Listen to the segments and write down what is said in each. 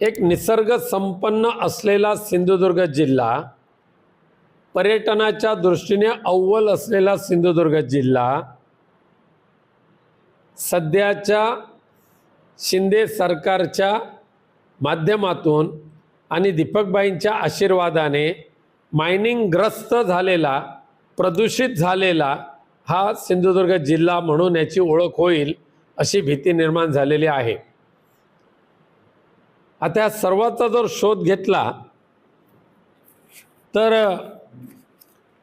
एक निसर्ग संपन्न असलेला सिंधुदुर्ग जिल्हा पर्यटनाच्या दृष्टीने अव्वल असलेला सिंधुदुर्ग जिल्हा सध्याच्या शिंदे सरकारच्या माध्यमातून आणि दीपकबाईंच्या आशीर्वादाने मायनिंगग्रस्त झालेला प्रदूषित झालेला हा सिंधुदुर्ग जिल्हा म्हणून याची ओळख होईल अशी भीती निर्माण झालेली आहे. आता या सर्वाचा जर शोध घेतला तर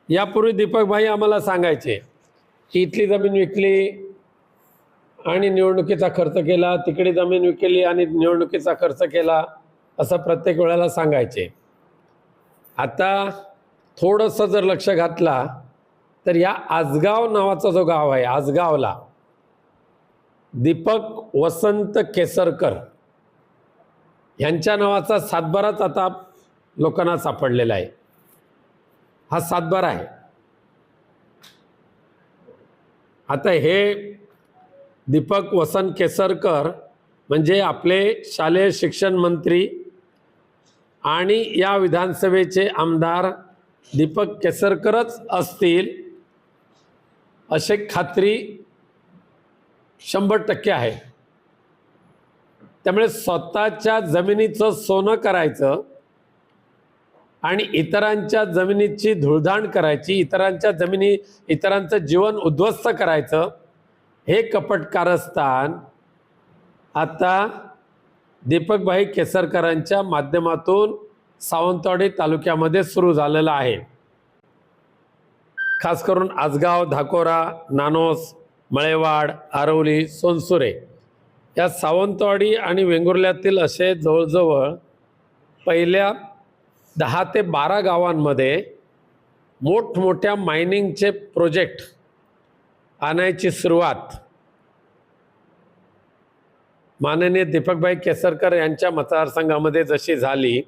यापूर्वी दीपकभाई आम्हाला सांगायचे की इथली जमीन विकली आणि निवडणुकीचा खर्च केला तिकडे जमीन विकली आणि निवडणुकीचा खर्च केला असं प्रत्येक वेळेला सांगायचे. आता थोडंसं जर लक्ष घातला तर या आजगाव नावाचा जो गाव आहे आजगावला दीपक वसंत केसरकर ह्यांच्या नावाचा सातबाराच आता लोकांना सापडलेला आहे. हा सातबारा आहे. आता हे दीपक वसंत केसरकर म्हणजे आपले शालेय शिक्षण मंत्री आणि या विधानसभेचे आमदार दीपक केसरकरच असतील असे खात्री शंभर टक्के आहे. त्यामुळे स्वतःच्या जमिनीचं सोनं करायचं आणि इतरांच्या जमिनीची धुळधाण करायची इतरांच्या जमिनी इतरांचं जीवन उद्ध्वस्त करायचं हे कपट कारस्थान आता दीपकभाई केसरकरांच्या माध्यमातून सावंतवाडी तालुक्यामध्ये सुरू झालेलं आहे. खास करून आजगाव धाकोरा नानोस मळेवाड आरवली सोनसुरे. या सावंतवाडी आणि वेंगुर्ल्यातील असे जवळजवळ पहिल्या दहा ते बारा गावांमध्ये मोठमोठ्या मायनिंगचे प्रोजेक्ट आणायची सुरुवात माननीय दीपकभाई केसरकर यांच्या मतदारसंघामध्ये जशी झाली.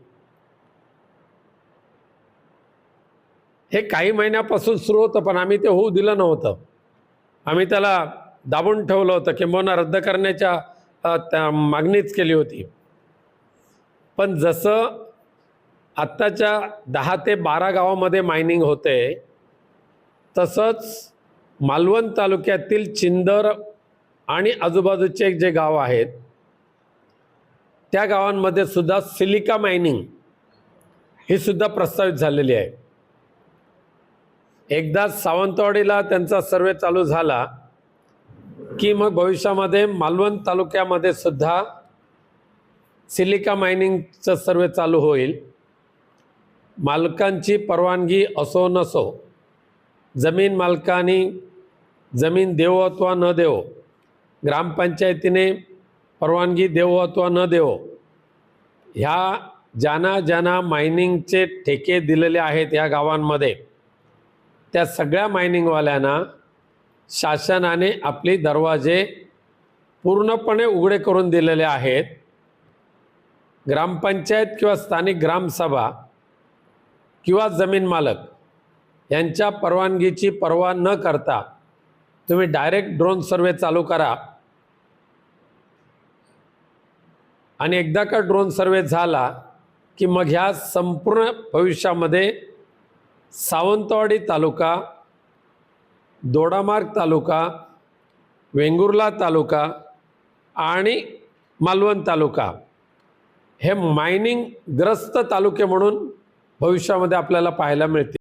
हे काही महिन्यापासून सुरू होतं पण आम्ही ते होऊ दिलं नव्हतं. आम्ही त्याला दाबून ठेवलं होतं किंबहुना रद्द करण्याच्या त्या मागणीच केली होती. पण जसं आत्ताच्या दहा ते बारा गावामध्ये मायनिंग होते तसंच मालवण तालुक्यातील चिंदर आणि आजूबाजूचे जे गाव आहेत त्या गावांमध्ये सुद्धा सिलिका मायनिंग ही सुद्धा प्रस्तावित झालेली आहे. एकदा सावंतवाडीला त्यांचा सर्वे चालू झाला की मग भविष्यामध्ये मालवण तालुक्यामध्ये सुद्धा सिलिका मायनिंगचं सर्वे चालू होईल. मालकांची परवानगी असो नसो जमीन मालकांनी जमीन देवो अथवा न देवो ग्रामपंचायतीने परवानगी देवो अथवा न देवो ह्या ज्यांना ज्यांना मायनिंगचे ठेके दिलेले आहेत या गावांमध्ये त्या सगळ्या मायनिंगवाल्यांना शासनाने आपले दरवाजे पूर्णपणे उघडे करून दिलेले आहेत. ग्रामपंचायत किंवा स्थानिक ग्रामसभा किंवा जमीन मालक यांच्या परवानगीची पर्वा न करता तुम्ही डायरेक्ट ड्रोन सर्वे चालू करा. आणि एकदा का ड्रोन सर्वे झाला की मग ह्या संपूर्ण भविष्यामध्ये सावंतवाडी तालुका दोडामार्ग तालुका वेंगुर्ला तालुका आणि मालवण तालुका. हे मायनिंग ग्रस्त तालुके म्हणून भविष्यामध्ये आपल्याला पाहायला मिळतील.